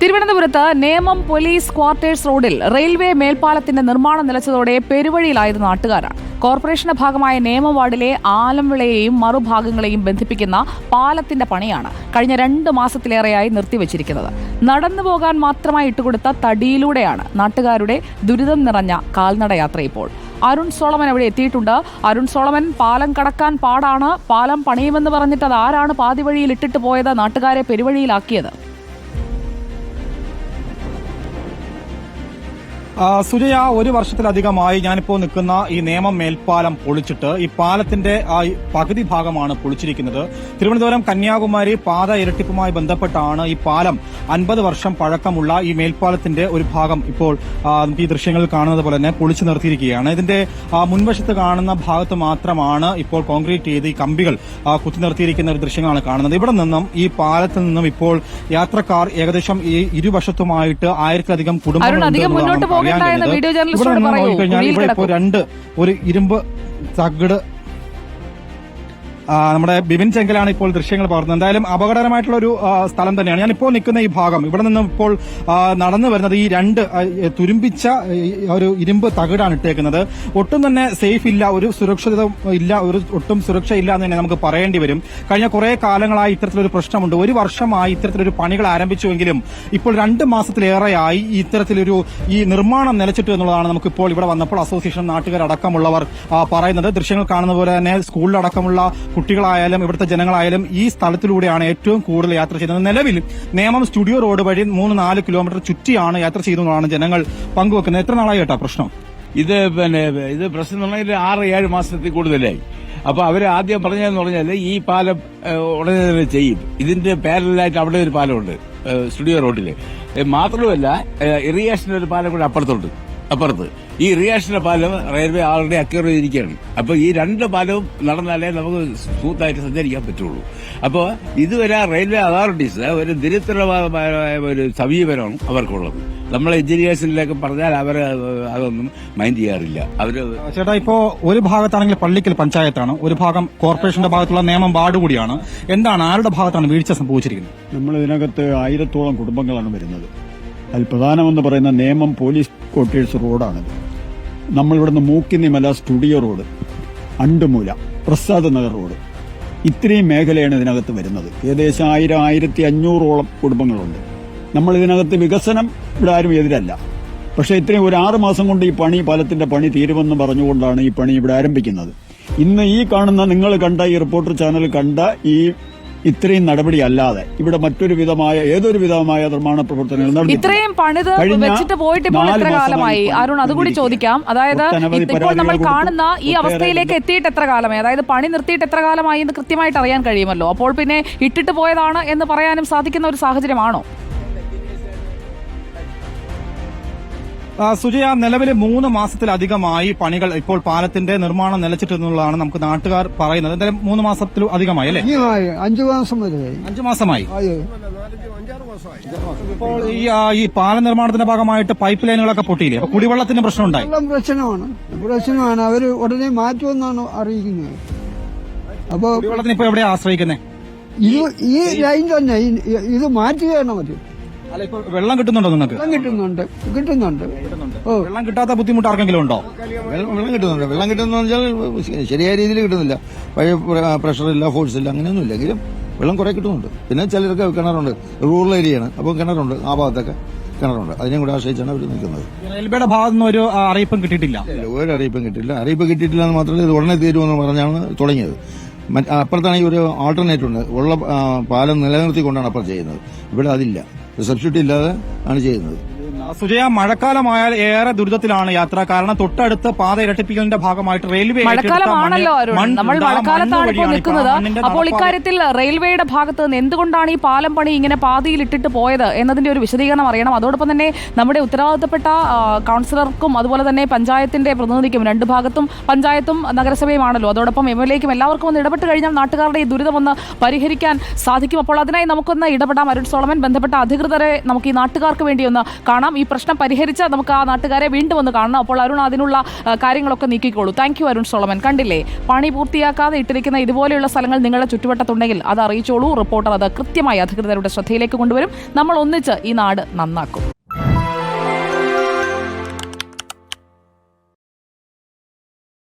തിരുവനന്തപുരത്ത് Nemom police quarters റോഡിൽ railway മേൽപ്പാലത്തിന്റെ നിർമ്മാണം നിലച്ചതോടെ പെരുവഴിയിലായത് നാട്ടുകാരാണ്. കോർപ്പറേഷന്റെ ഭാഗമായ നേമം വാർഡിലെ ആലംവിളയെയും മറുഭാഗങ്ങളെയും ബന്ധിപ്പിക്കുന്ന പാലത്തിന്റെ പണിയാണ് കഴിഞ്ഞ രണ്ട് മാസത്തിലേറെയായി നിർത്തിവച്ചിരിക്കുന്നത്. നടന്നു പോകാൻ മാത്രമായി ഇട്ടുകൊടുത്ത തടിയിലൂടെയാണ് നാട്ടുകാരുടെ ദുരിതം നിറഞ്ഞ കാൽനടയാത്ര ഇപ്പോൾ. അരുൺ സോളമൻ അവിടെ എത്തിയിട്ടുണ്ട്. അരുൺ സോളമൻ പാലം കടക്കാൻ പാടാണ് പാലം പണിയുമെന്ന് പറഞ്ഞിട്ട് അത് ആരാണ് പാതി വഴിയിൽ ഇട്ടിട്ട് പോയത് നാട്ടുകാരെ പെരുവഴിയിലാക്കിയത്? സുജയ ഒരു വർഷത്തിലധികമായി ഞാനിപ്പോൾ നിൽക്കുന്ന ഈ നേമം മേൽപ്പാലം പൊളിച്ചിട്ട് ഈ പാലത്തിന്റെ പകുതി ഭാഗമാണ് പൊളിച്ചിരിക്കുന്നത്. തിരുവനന്തപുരം കന്യാകുമാരി പാത ഇരട്ടിപ്പുമായി ബന്ധപ്പെട്ടാണ് ഈ പാലം അൻപത് വർഷം പഴക്കമുള്ള ഈ മേൽപ്പാലത്തിന്റെ ഒരു ഭാഗം ഇപ്പോൾ നമുക്ക് ഈ ദൃശ്യങ്ങളിൽ കാണുന്നത് പോലെ തന്നെ പൊളിച്ചു നിർത്തിയിരിക്കുകയാണ്. ഇതിന്റെ മുൻവശത്ത് കാണുന്ന ഭാഗത്ത് മാത്രമാണ് ഇപ്പോൾ കോൺക്രീറ്റ് ചെയ്ത് ഈ കമ്പികൾ കുത്തി നിർത്തിയിരിക്കുന്ന ഒരു ദൃശ്യങ്ങളാണ് കാണുന്നത്. ഇവിടെ നിന്നും ഈ പാലത്തിൽ നിന്നും ഇപ്പോൾ യാത്രക്കാർ ഏകദേശം ഈ ഇരുവശത്തുമായിട്ട് ആയിരത്തിലധികം അരുൺ, നോക്കിക്കഴിഞ്ഞാൽ ഇവിടെ ഇപ്പോൾ രണ്ട് ഒരു ഇരുമ്പ് തകിട് നമ്മുടെ ബിബിൻ ചെങ്കലാണ് ഇപ്പോൾ ദൃശ്യങ്ങൾ പകർന്നത്. എന്തായാലും അപകടകരമായിട്ടുള്ള ഒരു സ്ഥലം തന്നെയാണ്. ഞാൻ ഇപ്പോൾ നിൽക്കുന്ന ഈ ഭാഗം ഇവിടെ നിന്നും ഇപ്പോൾ നടന്നു വരുന്നത് ഈ രണ്ട് തുരുമ്പിച്ച ഒരു ഇരുമ്പ് തകിടാണ് ഇട്ടേക്കുന്നത്. ഒട്ടും തന്നെ സേഫ് ഇല്ല ഒരു സുരക്ഷിത ഇല്ല ഒരു ഒട്ടും സുരക്ഷ ഇല്ല എന്ന് തന്നെ നമുക്ക് പറയേണ്ടി വരും. കഴിഞ്ഞ കുറെ കാലങ്ങളായി ഇത്തരത്തിലൊരു പ്രശ്നമുണ്ട്. ഒരു വർഷമായി ഇത്തരത്തിലൊരു പണികൾ ആരംഭിച്ചുവെങ്കിലും ഇപ്പോൾ രണ്ട് മാസത്തിലേറെയായി ഇത്തരത്തിലൊരു ഈ നിർമ്മാണം നിലച്ചിട്ടു എന്നുള്ളതാണ് നമുക്ക് ഇപ്പോൾ ഇവിടെ വന്നപ്പോൾ അസോസിയേഷൻ നാട്ടുകാരടക്കമുള്ളവർ പറയുന്നത്. ദൃശ്യങ്ങൾ കാണുന്ന പോലെ തന്നെ സ്കൂളിലടക്കമുള്ള കുട്ടികളായാലും ഇവിടുത്തെ ജനങ്ങളായാലും ഈ സ്ഥലത്തിലൂടെയാണ് ഏറ്റവും കൂടുതൽ യാത്ര ചെയ്യുന്നത്. നിലവിൽ നേമം സ്റ്റുഡിയോ റോഡ് വഴി മൂന്ന് നാല് കിലോമീറ്റർ ചുറ്റിയാണ് യാത്ര ചെയ്യുന്നതാണ് ജനങ്ങൾ പങ്കുവെക്കുന്നത്. എത്ര നാളായി കേട്ടോ പ്രശ്നം? ഇത് പിന്നെ ഇത് പ്രശ്നം പറഞ്ഞാൽ ആറ് ഏഴ് മാസത്തിൽ കൂടുതലായി. അപ്പൊ അവർ ആദ്യം പറഞ്ഞതെന്ന് പറഞ്ഞാൽ ഈ പാലം ഉടനെ തന്നെ ചെയ്യും. ഇതിന്റെ പാരലായിട്ട് അവിടെ ഒരു പാലമുണ്ട് സ്റ്റുഡിയോ റോഡിൽ. മാത്രമല്ല ഇറിഗേഷന്റെ ഒരു പാലം കൂടെ അപ്പുറത്തുണ്ട്. അപ്പുറത്ത്. ഈ ഇറിഗേഷന്റെ പാലം റെയിൽവേ ആൾറെഡി അക്യൂർ ചെയ്തിരിക്കുകയാണ് അപ്പൊ ഈ രണ്ട് പാലവും നടന്നാലേ നമുക്ക് സ്മൂത്തായിട്ട് സഞ്ചരിക്കാൻ പറ്റുള്ളൂ. അപ്പോൾ ഇതുവരെ റെയിൽവേ അതോറിറ്റീസ് ഒരു ദരിദ്രമായ ഒരു സമീപനമാണ് അവർക്കുള്ളത്. നമ്മളെ എഞ്ചിനീയേഴ്സിലേക്ക് പറഞ്ഞാൽ അവർ അതൊന്നും മൈൻഡ് ചെയ്യാറില്ല. അവർ ചേട്ടാ ഇപ്പോ ഒരു ഭാഗത്താണെങ്കിൽ പള്ളിക്കൽ പഞ്ചായത്താണ് ഒരു ഭാഗം കോർപ്പറേഷന്റെ ഭാഗത്തുള്ള നിയമം വാർഡ് കൂടിയാണ് എന്താണ് ആരുടെ ഭാഗത്താണ് വീഴ്ച സംഭവിച്ചിരിക്കുന്നത്? നമ്മൾ ഇതിനകത്ത് ആയിരത്തോളം കുടുംബങ്ങളാണ് വരുന്നത്. അതിൽ പ്രധാനമെന്ന് പറയുന്ന നിയമം പോലീസ് ക്വാർട്ടേഴ്സ് റോഡാണ്. നമ്മളിവിടുന്ന് Mookkunnimala studio road Andumoola Prasad Nagar road. ഇത്രയും മേഖലയാണ് ഇതിനകത്ത് വരുന്നത്. ഏകദേശം ആയിരം ആയിരത്തി അഞ്ഞൂറോളം കുടുംബങ്ങളുണ്ട്. നമ്മൾ ഇതിനകത്ത് വികസനം ഇവിടെ ആരും എതിരല്ല. പക്ഷെ ഇത്രയും ഒരു ആറ് മാസം കൊണ്ട് ഈ പണി പാലത്തിന്റെ പണി തീരുമെന്ന് പറഞ്ഞുകൊണ്ടാണ് ഈ പണി ഇവിടെ ആരംഭിക്കുന്നത്. ഇന്ന് ഈ കാണുന്ന നിങ്ങൾ കണ്ട ഈ റിപ്പോർട്ടർ ചാനൽ കണ്ട ഈ ഇത്രയും നടപടി അല്ലാതെ ഇവിടെ മറ്റൊരു വിധമായ ഏതൊരു വിധമായ നിർമ്മാണ പ്രവർത്തനങ്ങൾ. ഇത്രയും പണിത് വെച്ചിട്ട് പോയിട്ട് ഇപ്പോൾ എത്ര കാലമായി? അരുൺ അതുകൂടി ചോദിക്കാം. അതായത് ഇപ്പോൾ നമ്മൾ കാണുന്ന ഈ അവസ്ഥയിലേക്ക് എത്തിയിട്ട് എത്ര കാലമായി? അതായത് പണി നിർത്തിയിട്ട് എത്ര കാലമായി എന്ന് കൃത്യമായിട്ട് അറിയാൻ കഴിയുമല്ലോ. അപ്പോൾ പിന്നെ ഇട്ടിട്ട് പോയതാണ് എന്ന് പറയാനും സാധിക്കുന്ന ഒരു സാഹചര്യമാണോ? സുജയ നിലവിൽ മൂന്ന് മാസത്തിലധികമായി പണികൾ ഇപ്പോൾ പാലത്തിന്റെ നിർമ്മാണം നിലച്ചിട്ടെന്നുള്ളതാണ് നമുക്ക് നാട്ടുകാർ പറയുന്നത്. എന്തായാലും മൂന്ന് മാസത്തിലും അധികമായി അല്ലേ? അഞ്ചു മാസം വരെ അഞ്ചു മാസമായി. ഇപ്പോൾ ഈ പാല ഈ പാല നിർമ്മാണത്തിന്റെ ഭാഗമായിട്ട് പൈപ്പ് ലൈനുകളൊക്കെ പൊട്ടിയില്ലേ? അപ്പൊ കുടിവെള്ളത്തിന് പ്രശ്നമുണ്ടായി. പ്രശ്നമാണ്. പ്രശ്നമാണ്. അവർ ഉടനെ മാറ്റുമെന്നാണ് അറിയിക്കുന്നത്. അപ്പോൾ കുടിവെള്ളത്തിന് ഇപ്പൊ എവിടെയാ ആശ്രയിക്കുന്നത് ഈ ലൈൻ തന്നെ. ഇത് മാറ്റുകയാണ് അവർ. അല്ല ഇപ്പൊ വെള്ളം കിട്ടുന്നുണ്ടോ നിങ്ങൾക്ക്? വെള്ളം കിട്ടുന്നുണ്ട്. കിട്ടുന്നുണ്ട്. ഓ. വെള്ളം കിട്ടാത്ത ബുദ്ധിമുട്ട് ആർക്കെങ്കിലും ഉണ്ടോ? വെള്ളം വെള്ളം കിട്ടുന്നുണ്ട്. വെള്ളം കിട്ടുന്ന വെച്ചാൽ ശരിയായ രീതിയിൽ കിട്ടുന്നില്ല. പഴയ പ്രഷർ ഇല്ല ഫോഴ്സ് ഇല്ല അങ്ങനെയൊന്നും ഇല്ലെങ്കിലും വെള്ളം കുറെ കിട്ടുന്നുണ്ട്. പിന്നെ ചിലർക്ക് കിണറുണ്ട്. റൂറൽ ഏരിയ ആണ് അപ്പോൾ കിണറുണ്ട് ആ ഭാഗത്തൊക്കെ കിണറുണ്ട്. അതിനെയും കൂടെ ആശ്രയിച്ചാണ് അവർ നിൽക്കുന്നത്. റെയിൽവേയുടെ ഭാഗത്തു നിന്ന് ഒരു അറിയിപ്പും കിട്ടിയിട്ടില്ല. ഒരു അറിയിപ്പും കിട്ടില്ല അറിയിപ്പ് കിട്ടിയിട്ടില്ല എന്ന് മാത്രമല്ല ഇത് ഉടനെ തീരുമെന്ന് പറഞ്ഞാണ് തുടങ്ങിയത്. അപ്പുറത്താണെങ്കിൽ ഒരു ആൾട്ടർനേറ്റ് ഉണ്ട്. ഉള്ള പാലം നിലനിർത്തിക്കൊണ്ടാണ് അപ്പുറം ചെയ്യുന്നത്. ഇവിടെ അതില്ല. സബ്സ്റ്റിറ്റ്യൂട്ട് ഇല്ലാതെ ആണ് ചെയ്യുന്നത്. സുജയ മഴക്കാലമായാൽ ഏറെ ദുരിതത്തിലാണ് യാത്ര. കാരണം തൊട്ടടുത്ത് പാത ഇരട്ടിപ്പിക്കലിന്റെ ഭാഗമായിട്ട് റെയിൽവേ മഴക്കാലമാണല്ലോ നമ്മൾ മഴക്കാലത്താണ് ഇപ്പോൾ നിൽക്കുന്നത്. അപ്പോൾ ഇക്കാര്യത്തിൽ റെയിൽവേയുടെ ഭാഗത്ത് നിന്ന് എന്തുകൊണ്ടാണ് ഈ പാലം പണി ഇങ്ങനെ പാതിയിൽ ഇട്ടിട്ട് പോയത് എന്നതിന്റെ ഒരു വിശദീകരണം അറിയണം. അതോടൊപ്പം തന്നെ നമ്മുടെ ഉത്തരവാദിത്തപ്പെട്ട കൗൺസിലർക്കും അതുപോലെ തന്നെ പഞ്ചായത്തിന്റെ പ്രതിനിധിക്കും രണ്ട് ഭാഗത്തും പഞ്ചായത്തും നഗരസഭയുമാണല്ലോ. അതോടൊപ്പം എം എൽ എക്കും എല്ലാവർക്കും ഒന്ന് ഇടപെട്ട് കഴിഞ്ഞാൽ നാട്ടുകാരുടെ ഈ ദുരിതം ഒന്ന് പരിഹരിക്കാൻ സാധിക്കും. അപ്പോൾ അതിനായി നമുക്കൊന്ന് ഇടപെടാം. അരുൺ സോളമൻ ബന്ധപ്പെട്ട അധികൃതരെ നമുക്ക് ഈ നാട്ടുകാർക്ക് വേണ്ടി ഒന്ന് കാണാം. ഈ പ്രശ്നം പരിഹരിച്ച് നമുക്ക് ആ നാട്ടുകാരെ വീണ്ടും ഒന്ന് കാണണം. അപ്പോൾ അരുൺ അതിനുള്ള കാര്യങ്ങളൊക്കെ നീക്കിക്കോളൂ. Thank Arun Solomon. കണ്ടില്ലേ? പണി പൂർത്തിയാക്കാതെ ഇട്ടിരിക്കുന്ന ഇതുപോലെയുള്ള സ്ഥലങ്ങൾ നിങ്ങളുടെ ചുറ്റുവട്ടത്തുണ്ടെങ്കിൽ അത് അറിയിച്ചോളൂ. റിപ്പോർട്ടർ അത് കൃത്യമായി അധികൃതരുടെ ശ്രദ്ധയിലേക്ക് കൊണ്ടുവരും. നമ്മൾ ഒന്നിച്ച് ഈ നാട് നന്നാക്കും.